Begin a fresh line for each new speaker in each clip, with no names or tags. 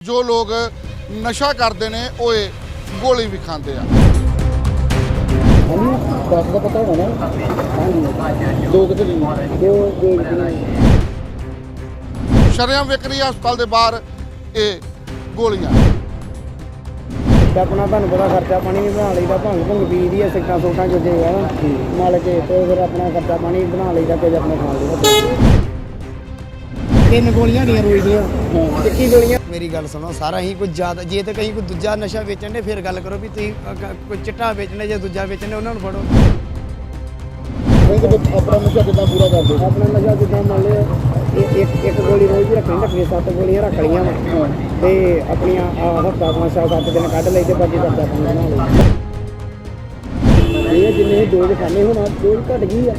ਜੋ ਲੋਕ ਨਸ਼ਾ ਕਰਦੇ ਨੇ ਉਹ ਇਹ ਗੋਲੀ ਵੀ ਖਾਂਦੇ ਆ।
ਦਾ ਪਤਾ ਹੋਣਾ ਹਾਂਜੀ ਦੋ ਕਿਤੇ ਨਹੀਂ ਦੋ ਦੋ
ਸ਼ਰੇਆਮ ਵਿਕ ਰਹੀ ਆ ਹਸਪਤਾਲ ਦੇ ਬਾਹਰ ਇਹ ਗੋਲੀਆਂ।
ਤੇ ਆਪਣਾ ਤੁਹਾਨੂੰ ਪਤਾ ਖਰਚਾ ਪਾਣੀ ਵੀ ਬਣਾ ਲਈਦਾ ਭੰਗ ਭੰਗ ਪੀ ਦੀ ਸਿੱਕਾ ਸੋਟਾਂ ਚ ਜੇ ਹੈ ਨਾ। ਮਾਲ ਕੇ ਤੇ ਫਿਰ ਆਪਣਾ ਖਰਚਾ ਪਾਣੀ ਬਣਾ ਲਈਦਾ ਕੁਝ ਆਪਣੇ ਖਾਣ ਲਈਦਾ ਤਿੰਨ ਗੋਲੀਆਂ ਦੀਆਂ ਰੋਈ ਦੀਆਂ। ਇੱਕੀ ਗੋਲੀਆਂ ਮੇਰੀ ਗੱਲ ਸੁਣੋ ਸਾਰਾ ਹੀ ਕੋਈ ਜ਼ਿਆਦਾ ਜੇ ਤੇ ਕहीं ਕੋਈ ਦੂਜਾ ਨਸ਼ਾ ਵੇਚਣ ਦੇ ਫਿਰ ਗੱਲ ਕਰੋ ਵੀ ਤੁਸੀਂ ਅ- ਕੋਈ ਚਿੱਟਾ ਵੇਚਣਾ ਜਾਂ ਦੂਜਾ ਵੇਚਣਾ ਉਹਨਾਂ ਨੂੰ ਫੜੋ।
ਆਪਣਾ ਨਸ਼ਾ ਕਿੱਦਾਂ ਪੂਰਾ ਕਰਦੇ
ਆਪਣਾ ਨਸ਼ਾ ਜਿੱਦਾਂ ਮੰਨ ਇਹ ਇੱਕ ਇੱਕ ਗੋਲੀ ਰੋਜ਼ ਰੱਖਣੀ ਰੱਖਣੀ ਸੱਤ ਗੋਲੀਆਂ ਰੱਖ ਲਈਆਂ ਵਾ। ਤੇ ਆਪਣੀਆਂ ਆਹ ਹਫਤਾ ਛੇ ਸੱਤ ਦਿਨ ਕੱਢ ਲਈ ਤੇ ਬਾਕੀ ਕਰਦਾ ਆਪਣਾ ਬਣਾ ਲਈ ਜਿੰਨੇ ਡੋਜ਼ ਖਾਣੇ ਹੁਣ ਡੋਜ਼ ਘਟ ਗਈ ਆ।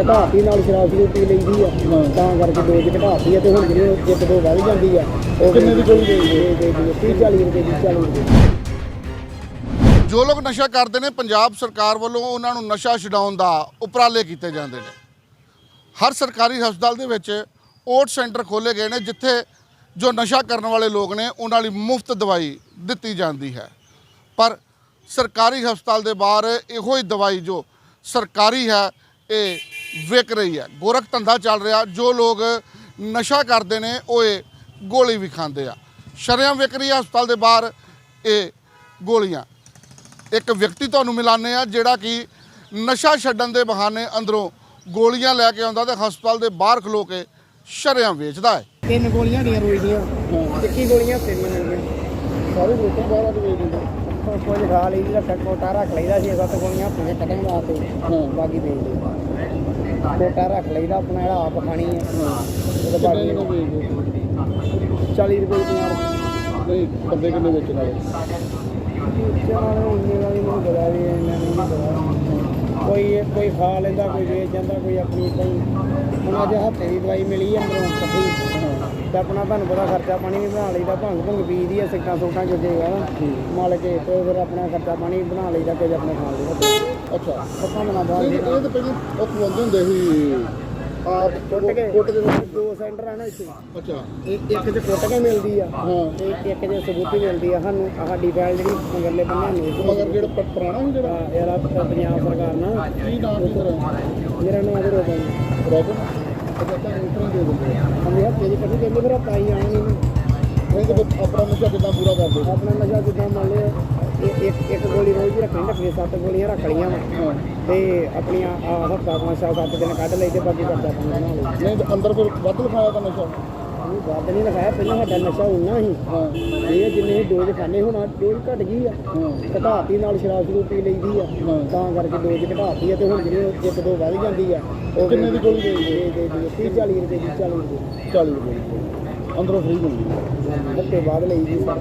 ਘਟਾਤੀ ਨਾਲ ਸ਼ਰਾਬ ਸ਼ਰੂਬ ਪੀ ਲਈਦੀ ਆ। ਤਾਂ ਕਰਕੇ ਡੋਜ਼ ਘਟਾਤੀ ਆ ਤੇ ਹੁਣ ਜਿਹੜੀ ਇੱਕ ਦੋ ਵੱਧ ਜਾਂਦੀ ਆ। ਉਹ
ਕਿੰਨੇ ਦੀ ਗੋਲੀ
ਦੇ ਦੇ 30 40 ਰੁਪਏ ਦੀ 40 ਰੁਪਏ
ਜੋ ਲੋਕ ਨਸ਼ਾ ਕਰਦੇ ਨੇ ਪੰਜਾਬ ਸਰਕਾਰ ਵੱਲੋਂ ਉਹਨਾਂ ਨੂੰ ਨਸ਼ਾ ਛਡਾਉਣ ਦਾ ਉਪਰਾਲੇ ਕੀਤੇ ਜਾਂਦੇ ਨੇ। ਹਰ ਸਰਕਾਰੀ ਹਸਪਤਾਲ ਦੇ ਵਿੱਚ ਓਟ ਸੈਂਟਰ ਖੋਲੇ ਗਏ ਨੇ ਜਿੱਥੇ ਜੋ ਨਸ਼ਾ ਕਰਨ ਵਾਲੇ ਲੋਕ ਨੇ ਉਹਨਾਂ ਲਈ ਮੁਫਤ ਦਵਾਈ ਦਿੱਤੀ ਜਾਂਦੀ ਹੈ। ਪਰ ਸਰਕਾਰੀ ਹਸਪਤਾਲ ਦੇ ਬਾਹਰ ਇਹੋ ਹੀ ਦਵਾਈ ਜੋ ਸਰਕਾਰੀ ਹੈ ਇਹ ਵਿਕ ਰਹੀ ਹੈ। ਗੋਰਖ ਧੰਦਾ ਚੱਲ ਰਿਹਾ ਜੋ ਲੋਕ ਨਸ਼ਾ ਕਰਦੇ ਨੇ ਉਹ ਇਹ ਗੋਲੀ ਵੀ ਖਾਂਦੇ ਆ। ਸ਼ਰੇਆਮ ਵਿਕ ਰਹੀ ਹੈ ਹਸਪਤਾਲ ਦੇ ਬਾਹਰ ਇਹ ਗੋਲੀਆਂ। ਇੱਕ ਵਿਅਕਤੀ ਤੁਹਾਨੂੰ ਮਿਲਾਨੇ ਆ ਜਿਹੜਾ ਕਿ ਨਸ਼ਾ ਛੱਡਣ ਦੇ ਬਹਾਨੇ ਅੰਦਰੋਂ ਗੋਲੀਆਂ ਲੈ ਕੇ ਆਉਂਦਾ ਤੇ ਹਸਪਤਾਲ ਦੇ ਬਾਹਰ ਖਲੋ ਕੇ ਸ਼ਰੇਆਮ ਵੇਚਦਾ ਹੈ।
ਤਿੰਨ ਗੋਲੀਆਂ ਦੀਆਂ ਰੋਈ ਦੀਆਂ। ਇੱਕੀ ਗੋਲੀਆਂ ਤਿੰਨ ਮਿਲਣਗੀਆਂ
ਸਾਰੇ ਲੋਕਾਂ ਬਾਹਰ ਆ ਕੇ ਵੇਚ ਦਿੰਦੇ।
ਕੁਝ ਖਾ ਲਈ ਦਾ ਕੋਟਾ ਰੱਖ ਲਈਦਾ ਛੇ ਸੱਤ ਗੋਲੀਆਂ ਆਪਣੇ ਕੱਢਣ ਵਾਸਤੇ ਬਾਕੀ ਵੇਚ ਲਈ ਕੋਟਾ ਰੱਖ ਲਈਦਾ ਆਪਣਾ ਜਿਹੜਾ ਆਪ ਖਾਣੀ ਹੈ ਉਹਦੇ ਬਾਕੀ 40 ਰੁਪਏ ਦੀ ਨਾਲ
ਨਹੀਂ ਬੰਦੇ ਕਿੰਨੇ ਵੇਚਣ ਵਾਲੇ
ਕੋਈ ਕੋਈ ਖਾ ਲੈਂਦਾ ਕੋਈ ਵੇਚ ਜਾਂਦਾ ਕੋਈ ਆਪਣੀ ਕੋਈ ਹੁਣ ਅੱਜ ਹੱਥੇ ਦੀ ਦਵਾਈ ਮਿਲੀ ਹੈ ਅੰਦਰੋਂ ਕੱਢੀ ਤੇ ਆਪਣਾ ਤੁਹਾਨੂੰ ਪਤਾ ਖਰਚਾ ਪਾਣੀ ਵੀ ਬਣਾ ਲਈਦਾ ਭੰਗ ਭੰਗ ਪੀ ਦੀ ਸਿੱਕਾ ਸੋਟਾਂ ਚ ਜੇ ਨਾ ਮਾਲ ਕੇ ਤੇ ਫਿਰ ਆਪਣਾ ਖਰਚਾ ਪਾਣੀ ਬਣਾ ਲਈਦਾ ਕੁਝ ਆਪਣੇ ਖਾਣ ਲਈਦਾ।
ਅੱਛਾ।
ਪੱਕਾ ਬਣਾ ਬਾਹਰ
ਇਹ ਤਾਂ ਪਹਿਲਾਂ ਉਹ ਹੁੰਦੇ ਸੀ। ਆ
ਕੁੱਟ ਕੇ
ਕੁੱਟ ਕੇ
ਦੋ ਸੈਂਟਰ ਆ ਨਾ ਇੱਥੇ।
ਅੱਛਾ।
ਇੱਕ ਇੱਕ ਚ ਕੁੱਟ ਕੇ ਮਿਲਦੀ ਆ
ਹਾਂ।
ਤੇ ਇੱਕ ਚ ਸਬੂਤੀ ਮਿਲਦੀ ਆ ਸਾਨੂੰ ਸਾਡੀ ਫਾਈਲ ਜਿਹੜੀ ਮਗਰਲੇ ਬੰਨਿਆਂ ਨੂੰ।
ਮਗਰ ਜਿਹੜਾ ਪ- ਪੁਰਾਣਾ ਸੀ ਜਿਹੜਾ?
ਆ, ਯਾਰ ਆਹ ਪੰਜਾਬ ਸਰਕਾਰ ਨਾ।
ਕੀ ਨਾਮ ਸੀ ਤੇਰਾ?
ਮੇਰਾ ਨਾਮ ਅਦਰ ਹੋ ਗਿਆ
ਰੋਬਨ? ਅੱਛਾ ਤਾਂ ਇੰਟਰਵਿਊ ਦੇ ਦਿੰਦੇ ਆ।
ਹਮੇ ਹੱਥੇ ਦੀ ਕੱਢੀ ਕਹਿੰਦੇ ਫਿਰ ਆਪਾਂ ਹੀ ਆਏ ਨਹੀਂ
ਨਹੀਂ ਤਾਂ ਫਿਰ ਆਪਣਾ ਨਸ਼ਾ ਕਿੱਦਾਂ ਪੂਰਾ ਕਰਦੇ?
ਆਪਣਾ ਨਸ਼ਾ ਜਿੱਦਾਂ ਮੰਨ ਲਿਆ? ਇਹ ਇੱਕ ਇੱਕ ਗੋਲੀ ਰੋਜ਼ ਦੀ ਰੱਖਣੀ ਰੱਖਣੀ ਸੱਤ ਗੋਲੀਆਂ ਰੱਖ ਲਈਆਂ ਵਾ ਤੇ ਆਪਣੀਆਂ ਆਹ ਹਫਤਾ ਛੇ ਸੱਤ ਦਿਨ ਕੱਢ ਲਈ ਤੇ ਬਾਕੀ ਕਰਦਾ ਬਣਾ ਲਈ
ਨਹੀਂ ਤਾਂ ਅੰਦਰ ਫਿਰ ਵੱਧ ਲਿਖਾਇਆ ਤਾਂ ਨਸ਼ਾ
ਨਹੀਂ ਬਾਦ ਨਹੀਂ ਲਿਖਾਇਆ ਪਹਿਲਾਂ ਸਾਡਾ ਨਸ਼ਾ ਉਨਾ ਹੀ
ਹਾਂ
ਇਹ ਜਿੰਨੇ ਡੋਜ਼ ਖਾਣੇ ਹੁਣ ਡੋਜ਼ ਘਟ ਗਈ ਆ ਘਟਾਤੀ ਨਾਲ ਸ਼ਰਾਬ ਸ਼ਰੂਬ ਪੀ ਲਈਦੀ ਆ ਤਾਂ ਕਰਕੇ ਡੋਜ਼ ਘਟਾਤੀ ਆ ਤੇ ਹੁਣ ਜਿਹੜੀ ਇੱਕ ਦੋ ਵੱਧ ਜਾਂਦੀ ਆ ਉਹ
ਕਿੰਨੇ ਦੀ ਗੋਲੀ ਦੇ
ਦੇ ਦੇ ਦੇ 30 40 ਰੁਪਏ ਦੀ 40 ਰੁਪਏ
40 ਰੁਪਏ ਅੰਦਰੋਂ ਫ੍ਰੀ ਮਿਲਦੀ ਹੈ
ਹਫ਼ਤੇ ਬਾਅਦ ਲਈ ਦੀ ਸਰ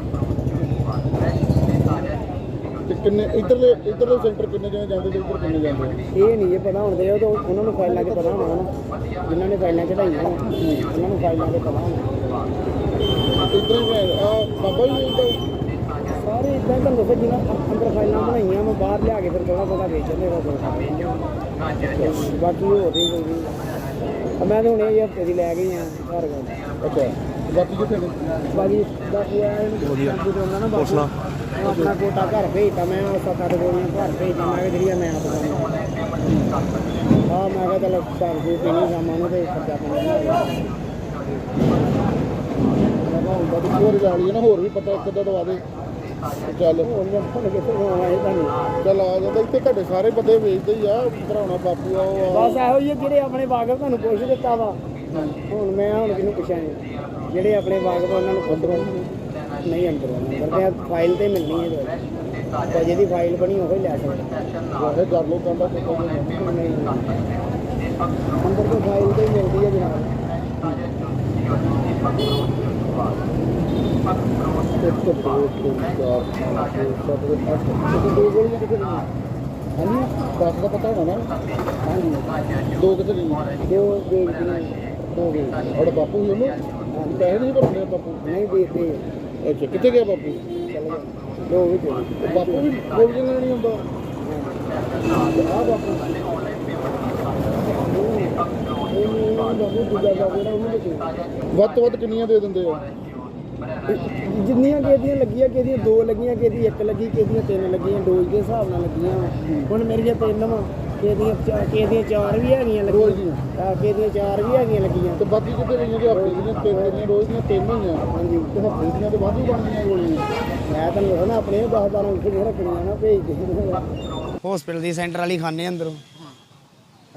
ਤੇ ਕਿੰਨੇ ਇਧਰਲੇ ਇਧਰਲੇ ਸੈਂਟਰ ਕਿੰਨੇ ਜਣੇ ਜਾਂਦੇ ਤੇ ਇੱਧਰ ਕਿੰਨੇ ਜਾਂਦੇ?
ਇਹ ਨਹੀਂ ਇਹ ਪਤਾ ਹੁੰਦੇ ਉਹ ਤਾਂ ਉਹਨਾਂ ਨੂੰ ਫਾਈਲਾਂ 'ਚ ਪਤਾ ਹੋਣਾ। ਨਾ ਜਿਨ੍ਹਾਂ ਨੇ ਫਾਈਲਾਂ ਚੜਾਈਆਂ ਉਹਨਾਂ ਨੂੰ ਫਾਈਲਾਂ 'ਚ ਪਤਾ ਹੋਣਾ।
ਇਧਰ ਹੀ। ਆ ਬਾਬਾ ਜੀ ਇੱਧਰ।
ਸਾਰੇ ਇਦਾਂ ਤੁਹਾਨੂੰ ਦੱਸੋ ਜਿਹਨਾਂ ਅੰਦਰ ਫਾਈਲਾਂ ਬਣਾਈਆਂ ਮੈਂ ਬਾਹਰ ਲਿਆ ਕੇ ਫਿਰ ਥੋੜਾ ਬਹੁਤਾ ਵੇਚਦੇ ਦਾ ਬਾਕੀ ਕੋਈ ਨਹੀਂ ਆ ਮੈਂ ਤਾਂ ਹੁਣ ਇਹ ਹਫ਼ਤੇ ਦੀ ਲੈ ਗਈ ਆ ਘਰ ਗੱਲ
ਅੱਛਾ। ਬਾਕੀ ਕਿੱਥੇ
ਬਾਕੀ ਬਾਕੀ ਆ ਵਧੀਆ। ਹੁੰਦਾ ਨਾ ਬਾਕੀ ਉਹ ਆਪਣਾ ਕੋਟਾ ਘਰ ਭੇਜਤਾ ਮੈਂ ਸੱਤ ਅੱਠ ਗੋਲੀਆਂ ਘਰ ਭੇਜਤਾ। ਮੈਂ ਕਿਹਾ ਜਿਹੜੀ ਆ ਮੈਂ ਆਪ ਕਰਨੀ ਹਾਂ ਮੈਂ ਕਿਹਾ ਚਲ ਘਰ ਦੇ ਪੀਣੀ ਸ਼ਾਮਾਂ ਨੂੰ ਤੇ ਖਰਚਾ
ਤੇ ਹੋਰ ਨਾ ਹੋਰ ਵੀ ਪਤਾ ਇੱਕ ਅੱਧਾ ਦਵਾ ਦੇ ਚੱਲ
ਜਾਂ
ਚੱਲ ਆ ਜਾਂਦਾ ਇੱਥੇ ਘੱਟੇ ਸਾਰੇ ਬੰਦੇ ਵੇਚਦੇ ਹੀ ਆ ਭਰਾਉਣਾ ਬਾਪੂ ਆ ਆ
ਬਸ ਇਹੋ ਹੀ ਆ ਜਿਹੜੇ ਆਪਣੇ ਤੁਹਾਨੂੰ ਪੁੱਛ ਦਿੱਤਾ ਵਾ। ਹੁਣ ਮੈਂ ਹੁਣ ਕਿਹਨੂੰ ਪੁੱਛਾਂ ਜਿਹੜੇ ਆਪਣੇ ਵਾਕਫ ਉਹਨਾਂ ਨੂੰ ਅੰਦਰੋਂ ਨਹੀਂ ਅੰਦਰੋਂ ਅੰਦਰ ਤੇ ਫਾਈਲ ਤੇ ਮਿਲਣੀ ਹੈ ਦਵਾਈ ਤਾਂ ਜਿਹਦੀ ਫਾਈਲ ਬਣੀ ਉਹ ਹੀ ਲੈ ਸਕਦਾ
ਵੈਸੇ ਕਰ ਲੋ ਕਹਿੰਦਾ ਕਿ ਕੋਈ ਨਹੀਂ।
ਨਹੀਂ ਅੰਦਰ ਤੋਂ ਫਾਈਲ ਤੇ ਹੀ ਮਿਲਦੀ ਹੈ ਜਨਾਬ।
ਇੱਕ ਦੋ ਤਿੰਨ ਚਾਰ ਸੱਤ ਅੱਠ
ਤੁਸੀਂ ਦੋ ਗੋਲੀਆਂ ਕਿੱਥੇ ਲਈਆਂ ਹਾਂਜੀ।
ਦਸ ਦਾ ਪਤਾ ਹੋਣਾ ਨਾ
ਹਾਂਜੀ।
ਦੋ ਕਿੱਥੇ ਗਈ
ਦੋ ਦੋ ਵੇਚਦੀਆਂ
ਔਰ ਬਾਪੂ ਹੀ
ਹਾਂਜੀ
ਪੈਸੇ ਨਹੀਂ ਭਰਨੇ ਬਾਪੂ
ਨਹੀਂ ਵੇਚਦੇ
ਅੱਛਾ, ਕਿੱਥੇ ਗਿਆ ਬਾਪੂ?
ਚਲੇ ਗਏ ਵੀ ਚਲੇ
ਬਾਪੂ ਵੀ ਗੋਲੀਆਂ ਲੈਣ ਹੁੰਦਾ। ਆ ਬਾਪੂ। ਵੱਧ ਤੋਂ ਵੱਧ ਕਿੰਨੀਆਂ ਦੇ ਦਿੰਦੇ ਆ?
ਜਿੰਨੀਆਂ ਕਿਹਦੀਆਂ ਲੱਗੀਆਂ, ਕਿਹਦੀਆਂ ਦੋ ਲੱਗੀਆਂ, ਕਿਹਦੀ ਇੱਕ ਲੱਗੀ, ਕਿਹਦੀਆਂ ਤਿੰਨ ਲੱਗੀਆਂ ਡੋਜ਼ ਦੇ ਹਿਸਾਬ ਨਾਲ ਲੱਗੀਆਂ। ਹੁਣ ਮੇਰੀਆਂ ਤਿੰਨ ਵਾ। ਕਿਹਦੀਆਂ ਚਾ- ਕਿਹਦੀਆਂ ਚਾਰ ਵੀ ਹੈਗੀਆਂ ਲੱਗੀਆਂ। ਹਾਂ। ਕਿਹਦੀਆਂ ਚਾਰ ਵੀ ਹੈਗੀਆਂ ਲੱਗੀਆਂ।
ਤੇ ਬਾਕੀ ਕਿਤੇ ਰਹੀਆਂ ਜੇ ਹਫ਼ਤੇ ਦੀਆਂ ਤਿੰਨ ਦੀਆਂ ਰੋਜ਼ ਦੀਆਂ ਤਿੰਨ ਹੋਈਆਂ
ਹਾਂਜੀ।
ਤੇ ਹਫ਼ਤੇ ਦੀਆਂ ਤੇ ਵਾਧੂ ਬਣਦੀਆਂ ਗੋਲੀਆਂ।
ਮੈਂ ਤੁਹਾਨੂੰ ਦੱਸਣਾ ਆਪਣੇ 10 12 ਉੱਥੇ ਰੱਖਣੀਆਂ ਨਾ ਭੇਜ ਦੇ। ਹਸਪੀਟਲ ਦੀ ਸੈਂਟਰ ਵਾਲੀ ਖਾਣੇ ਅੰਦਰੋਂ।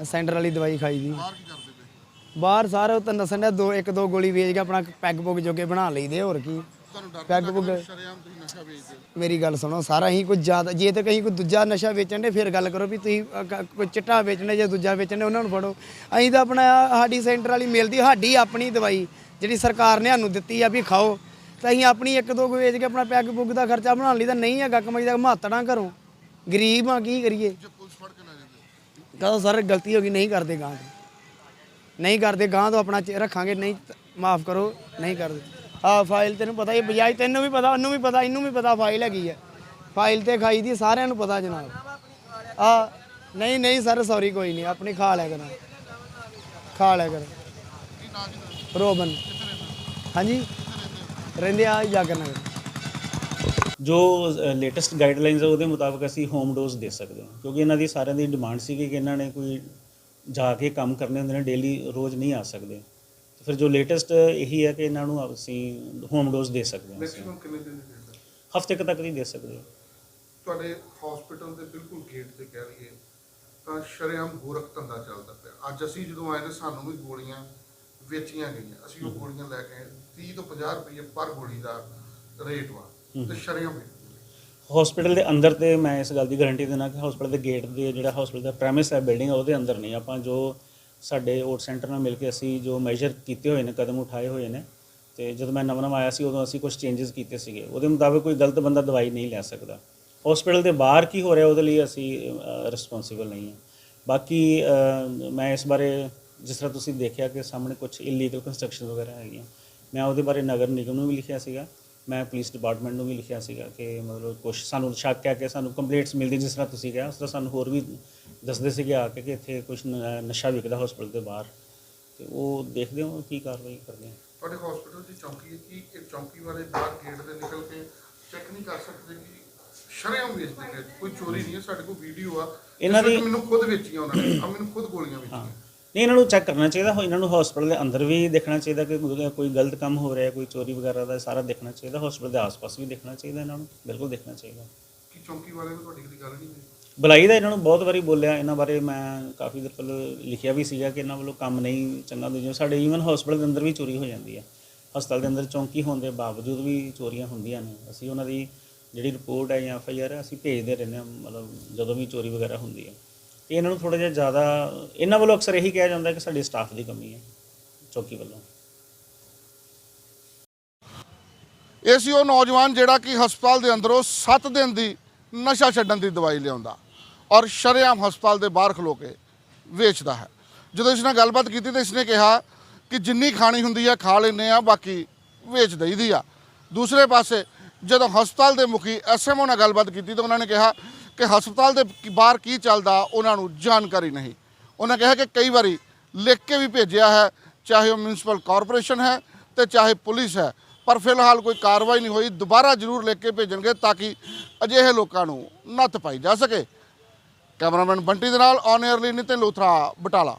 ਸੈਂਟਰ ਵਾਲੀ ਦਵਾਈ ਖਾਈ ਦੀ।
ਬਾਹਰ ਕੀ ਕਰਦੇ ਪਏ?
ਬਾਹਰ ਸਾਰੇ ਉਹ ਤਾਂ ਦੱਸਣ ਡਿਆ ਦੋ ਇੱਕ ਦੋ ਗੋਲੀ ਵੇਚ ਕੇ ਆਪਣਾ ਪੈਗ ਪੁੱਗ ਜੋਗੇ ਬਣਾ ਲਈਦੇ ਹੋਰ ਕੀ।
ਤੁਹਾਨੂੰ ਡਰ
ਪੈਗ ਪੁੱਗ
ਸ਼ਰੇਆਮ ਤੁਸੀਂ ਨਸ਼ਾ ਵੇਚਦੇ ਹੋ।
ਮੇਰੀ ਗੱਲ ਸੁਣੋ ਸਾਰਾ ਹੀ ਕੁਝ ਜ਼ਿਆਦਾ ਜੇ ਤੇ ਕਹੀਂ ਕੋਈ ਦੂਜਾ ਨਸ਼ਾ ਵੇਚਣ ਦੇ ਫਿਰ ਗੱਲ ਕਰੋ ਵੀ ਤੁਸੀਂ ਅ, ਕ- ਕੋਈ ਚਿੱਟਾ ਵੇਚਣਾ ਜਾਂ ਦੂਜਾ ਵੇਚਣਾ ਉਹਨਾਂ ਨੂੰ ਫੜੋ। ਅਸੀਂ ਤਾਂ ਆਪਣਾ ਸਾਡੀ ਸੈਂਟਰ ਵਾਲੀ ਮਿਲਦੀ ਸਾਡੀ ਆਪਣੀ ਦਵਾਈ ਜਿਹੜੀ ਸਰਕਾਰ ਨੇ ਸਾਨੂੰ ਦਿੱਤੀ ਆ ਵੀ ਖਾਓ। ਤਾਂ ਅਸੀਂ ਆਪਣੀ ਇੱਕ ਦੋ ਕੁ ਵੇਚ ਕੇ ਆਪਣਾ ਪੈਗ ਪੁੱਗ ਦਾ ਖਰਚਾ ਬਣਾ ਲਈ ਤਾਂ ਨਹੀਂ ਹੈਗਾ ਕਮਾਈ ਦਾ ਮਾਤੜਾ ਘਰੋਂ। ਗਰੀਬ ਆ ਕੀ ਕਰੀਏ?
ਜੇ ਪੁਲਿਸ ਫੜ ਕੇ ਲੈ ਜਾਂਦੇ
ਕਹੋ ਸਰ ਗਲਤੀ ਹੋ ਗਈ ਨਹੀਂ ਕਰਦੇ ਗਾਂ। ਨਹੀਂ ਕਰਦੇ ਗਾਂ ਤੋਂ ਆਪਣਾ ਚ- ਰੱਖਾਂਗੇ ਨਹੀਂ ਮਾਫ ਕਰੋ ਨਹੀਂ ਕਰਦੇ। ਆ ਫਾਈਲ ਤੈਨੂੰ ਪਤਾ ਹੀ ਹੈ, ਤੈਨੂੰ ਵੀ ਪਤਾ ਉਹਨੂੰ ਵੀ ਪਤਾ ਇਹਨੂੰ ਵੀ ਪਤਾ ਫਾਈਲ ਹੈਗੀ ਹੈ ਫਾਈਲ ਤੇ ਖਾਈ ਦੀ ਸਾਰਿਆਂ ਨੂੰ ਪਤਾ ਜਨਾਬ। ਆ ਨਹੀਂ ਨਹੀਂ ਸਰ ਸੌਰੀ ਕੋਈ ਨਹੀਂ ਆਪਣੀ ਖਾ ਲਿਆ ਕਰੋ। ਖਾ ਲਿਆ ਕਰੋ। ਰੋਬਨ। ਹਾਂਜੀ? ਰਹਿੰਦੇ ਆ ਜਾਗਰ
ਜੋ ਲੇਟੈਸਟ ਗਾਈਡਲਾਈਨਸ ਹੈ ਉਹਦੇ ਮੁਤਾਬਕ ਅਸੀਂ ਹੋਮ ਡੋਜ਼ ਦੇ ਸਕਦੇ ਹਾਂ। ਕਿਉਂਕਿ ਇਹਨਾਂ ਦੀ ਸਾਰਿਆਂ ਦੀ ਡਿਮਾਂਡ ਸੀ ਕਿ ਇਹਨਾਂ ਨੇ ਕੋਈ ਜਾ ਕੇ ਕੰਮ ਕਰਨੇ ਹੁੰਦੇ ਨੇ ਡੇਲੀ ਰੋਜ਼ ਨਹੀਂ ਆ ਸਕਦੇ। ਫਿਰ ਜੋ ਲੇਟੈਸਟ ਇਹੀ ਹੈ ਕਿ ਇਹਨਾਂ ਨੂੰ ਅਸੀਂ ਹੋਮ ਡੋਜ਼ ਦੇ ਸਕਦੇ ਹਾਂ।
ਮੈਕਸਿਮਮ ਕਿੰਨੇ ਦਿਨ ਦੇ ਦਿੰਦੇ
ਹਫ਼ਤੇ ਕੁ ਤੱਕ ਨਹੀਂ ਦੇ ਸਕਦੇ।
ਤੁਹਾਡੇ ਹਸਪੀਟਲ ਦੇ ਬਿਲਕੁਲ ਗੇਟ ਤੇ ਕਹਿ ਲਈਏ ਤਾਂ ਸ਼ਰੇਆਮ ਗੋਰਖ ਧੰਦਾ ਚੱਲਦਾ ਪਿਆ। ਅੱਜ ਅਸੀਂ ਜਦੋਂ ਆਏ ਨੇ ਸਾਨੂੰ ਵੀ ਗੋਲੀਆਂ ਵੇਚੀਆਂ ਗਈਆਂ। ਅਸੀਂ ਉਹ ਗੋਲੀਆਂ ਲੈ ਕੇ ਆਏ। 30 ਤੋਂ 50 ਰੁਪਏ ਪਰ ਗੋਲੀ ਦਾ ਰੇਟ ਵਾ। ਤੇ ਸ਼ਰੇਆਮ।
ਹਸਪੀਟਲ ਦੇ ਅੰਦਰ ਤੇ ਮੈਂ ਇਸ ਗੱਲ ਦੀ ਗਾਰੰਟੀ ਦੇਣਾ ਕਿ ਹਸਪੀਟਲ ਦੇ ਗੇਟ ਦੇ ਜਿਹੜਾ ਹਸਪੀਟਲ ਦਾ ਪ੍ਰੈਮਿਸ ਹੈ ਬਿਲਡਿੰਗ ਉਹਦੇ ਅੰਦਰ ਨਹੀਂ। ਆਪਾਂ ਜੋ ਸਾਡੇ ਓਟ ਸੈਂਟਰ ਨਾਲ ਮਿਲ ਕੇ ਅਸੀਂ ਜੋ ਮੈਜਰ ਕੀਤੇ ਹੋਏ ਨੇ, ਕਦਮ ਉਠਾਏ ਹੋਏ ਨੇ ਤੇ ਜਦੋਂ ਮੈਂ ਨਵਾਂ ਨਵਾਂ ਆਇਆ ਸੀ, ਉਦੋਂ ਅਸੀਂ ਕੁਝ ਚੇਂਜਸ ਕੀਤੇ ਸੀਗੇ। ਉਹਦੇ ਮੁਤਾਬਕ ਕੋਈ ਗਲਤ ਬੰਦਾ ਦਵਾਈ ਨਹੀਂ ਲੈ ਸਕਦਾ। ਹਸਪੀਟਲ ਦੇ ਬਾਹਰ ਕੀ ਹੋ ਰਿਹਾ, ਉਹਦੇ ਲਈ ਅਸੀਂ ਰਿਸਪੌਂਸਿਬਲ ਨਹੀਂ ਹਾਂ। ਬਾਕੀ ਮੈਂ ਇਸ ਬਾਰੇ ਜਿਸ ਤਰ੍ਹਾਂ ਤੁਸੀਂ ਦੇਖਿਆ ਕਿ ਸਾਹਮਣੇ ਕੁਝ ਇਲੀਗਲ ਕੰਸਟਰਕਸ਼ਨ ਵਗੈਰਾ ਹੈਗੀਆਂ, ਮੈਂ ਉਹਦੇ ਬਾਰੇ ਨਗਰ ਨਿਗਮ ਨੂੰ ਵੀ ਲਿਖਿਆ ਸੀਗਾ। ਮੈਂ ਪੁਲਿਸ ਡਿਪਾਰਟਮੈਂਟ ਨੂੰ ਵੀ ਲਿਖਿਆ ਸੀਗਾ ਕਿ ਮਤਲਬ ਕੁਝ ਸਾਨੂੰ ਸ਼ੱਕ ਹੈ ਕਿ ਸਾਨੂੰ ਕੰਪਲੇਂਟਸ ਮਿਲਦੀ ਜਿਸ ਤਰ੍ਹਾਂ ਤੁਸੀਂ ਕਿਹਾ ਉਸ ਤਰ੍ਹਾਂ ਸਾਨੂੰ ਹੋਰ ਵੀ ਦੱਸਦੇ ਸੀਗੇ ਆ ਕੇ ਕਿ ਇੱਥੇ ਕੁਝ ਨਸ਼ਾ ਵਿਕਦਾ ਹਸਪੀਟਲ ਦੇ ਬਾਹਰ। ਤੇ ਉਹ ਦੇਖਦੇ ਹਾਂ ਕੀ ਕਾਰਵਾਈ ਕਰਦੇ ਹਾਂ।
ਤੁਹਾਡੇ ਹਸਪੀਟਲ ਦੀ ਚੌਕੀ ਹੈ ਕਿ ਇਹ ਚੌਕੀ ਵਾਲੇ ਬਾਹਰ ਗੇਟ ਦੇ ਨਿਕਲ ਕੇ ਚੈੱਕ ਨਹੀਂ ਕਰ ਸਕਦੇ ਕਿ ਸ਼ਰੇਆਮ ਵੇਚਦੇ ਨੇ ਕੋਈ ਚੋਰੀ ਨਹੀਂ ਹੈ ਸਾਡੇ ਕੋਲ ਵੀਡੀਓ ਆ।
ਇਹਨਾਂ ਦੀ-
ਮੈਨੂੰ ਖੁਦ ਵੇਚੀਆਂ ਉਹਨਾਂ ਨੇ ਆ ਮੈਨੂੰ ਖੁਦ ਗੋਲੀਆਂ ਵੇਚੀਆਂ।
ਨਹੀਂ ਇਹਨਾਂ ਨੂੰ ਚੈੱਕ ਕਰਨਾ ਚਾਹੀਦਾ ਹੋ ਇਹਨਾਂ ਨੂੰ ਹਸਪੀਟਲ ਦੇ ਅੰਦਰ ਵੀ ਦੇਖਣਾ ਚਾਹੀਦਾ ਕਿ ਕੋਈ- ਕੋਈ ਗਲਤ ਕੰਮ ਹੋ ਰਿਹਾ ਕੋਈ ਚੋਰੀ ਵਗੈਰਾ ਦਾ ਸਾਰਾ ਦੇਖਣਾ ਚਾਹੀਦਾ ਹਸਪੀਟਲ ਦੇ ਆਸ-ਪਾਸ ਵੀ ਦੇਖਣਾ ਚਾਹੀਦਾ ਇਹਨਾਂ ਨੂੰ ਬਿਲਕੁਲ ਦੇਖਣਾ ਚਾਹੀਦਾ।
ਕਿ ਚੌਕੀ ਵਾਲੇ ਨੂੰ ਤੁਹਾਡੀ ਕਦੀ ਗੱਲ ਨਹੀਂ ਹੋਈ?
ਬੁਲਾਈ ਦਾ ਇਹਨਾਂ ਨੂੰ ਬਹੁਤ ਵਾਰੀ ਬੋਲਿਆ ਇਹਨਾਂ ਬਾਰੇ ਮੈਂ ਕਾਫੀ ਦੇਰ ਪਹਿਲਾਂ ਲਿਖਿਆ ਵੀ ਸੀਗਾ ਕਿ ਇਹਨਾਂ ਵੱਲੋਂ ਕੰਮ ਨਹੀਂ ਚੰਗਾ ਦੂਜੇ ਸਾਡੇ ਈਵਨ ਹਸਪੀਟਲ ਦੇ ਅੰਦਰ ਵੀ ਚੋਰੀ ਹੋ ਜਾਂਦੀ ਹੈ। ਹਸਪਤਾਲ ਦੇ ਅੰਦਰ ਚੌਂਕੀ ਹੋਣ ਦੇ ਬਾਵਜੂਦ ਵੀ ਚੋਰੀਆਂ ਹੁੰਦੀਆਂ ਨੇ ਅਸੀਂ ਉਹਨਾਂ ਦੀ ਜਿਹੜੀ ਰਿਪੋਰਟ ਹੈ ਜਾਂ ਐਫ ਆਈ ਆਰ ਹੈ ਅਸੀਂ ਭੇਜਦੇ ਰਹਿੰਦੇ ਹਾਂ ਮਤਲਬ ਜਦੋਂ ਵੀ ਚੋਰੀ ਵਗੈਰਾ ਹੁੰਦੀ ਹੈ। ਤੇ ਇਹਨਾਂ ਨੂੰ ਥੋੜਾ ਜਿਹਾ ਜ਼ਿਆਦਾ, ਇਹਨਾਂ ਵੱਲੋਂ ਅਕਸਰ ਇਹੀ ਕਿਹਾ ਜਾਂਦਾ ਕਿ ਸਾਡੇ ਸਟਾਫ ਦੀ ਕਮੀ ਹੈ, ਚੌਕੀ ਵੱਲੋਂ।
ਇਹ ਸੀ ਉਹ ਨੌਜਵਾਨ ਜਿਹੜਾ ਕਿ ਹਸਪਤਾਲ ਦੇ ਅੰਦਰੋਂ 7 ਦਿਨ ਦੀ ਨਸ਼ਾ ਛੱਡਣ ਦੀ ਦਵਾਈ ਲਿਆਉਂਦਾ ਔਰ ਸ਼ਰੇਆਮ ਹਸਪਤਾਲ ਦੇ ਬਾਹਰ ਖਲੋ ਕੇ ਵੇਚਦਾ ਹੈ। ਜਦੋਂ ਇਸ ਨਾਲ ਗੱਲਬਾਤ ਕੀਤੀ ਤਾਂ ਇਸਨੇ ਕਿਹਾ ਕਿ ਜਿੰਨੀ ਖਾਣੀ ਹੁੰਦੀ ਆ ਖਾ ਲੈਂਦੇ ਆ, ਬਾਕੀ ਵੇਚ ਦਈਦੀ ਆ। ਦੂਸਰੇ ਪਾਸੇ ਜਦੋਂ ਹਸਪਤਾਲ ਦੇ ਮੁਖੀ ਐਸਐਮਓ ਨਾਲ ਗੱਲਬਾਤ ਕੀਤੀ ਤਾਂ ਉਹਨਾਂ ਨੇ ਕਿਹਾ ਕਿ ਹਸਪਤਾਲ ਦੇ ਕੀ- ਬਾਹਰ ਕੀ ਚੱਲਦਾ, ਉਹਨਾਂ ਨੂੰ ਜਾਣਕਾਰੀ ਨਹੀਂ। ਉਹਨਾਂ ਕਿਹਾ ਕਿ ਕਈ ਵਾਰੀ ਲਿਖ ਕੇ ਵੀ ਭੇਜਿਆ ਹੈ, ਚਾਹੇ ਉਹ ਮਿਊਨਿਸਪਲ ਕਾਰਪੋਰੇਸ਼ਨ ਹੈ ਤੇ ਚਾਹੇ ਪੁਲਿਸ ਹੈ, ਪਰ ਫਿਲਹਾਲ ਕੋਈ ਕਾਰਵਾਈ ਨਹੀਂ ਹੋਈ। ਦੁਬਾਰਾ ਜ਼ਰੂਰ ਲਿਖ ਕੇ ਭੇਜਣਗੇ ਤਾਂ ਕਿ ਅਜਿਹੇ ਲੋਕਾਂ ਨੂੰ ਨੱਥ ਪਾਈ ਜਾ ਸਕੇ। ਕੈਮਰਾਮੈਨ ਬੰਟੀ ਦੇ ਨਾਲ ਔਨ 에ਅਰ ਲਈ ਨਿਤਿਨ ਲੋਥਰਾ, ਬਟਾਲਾ।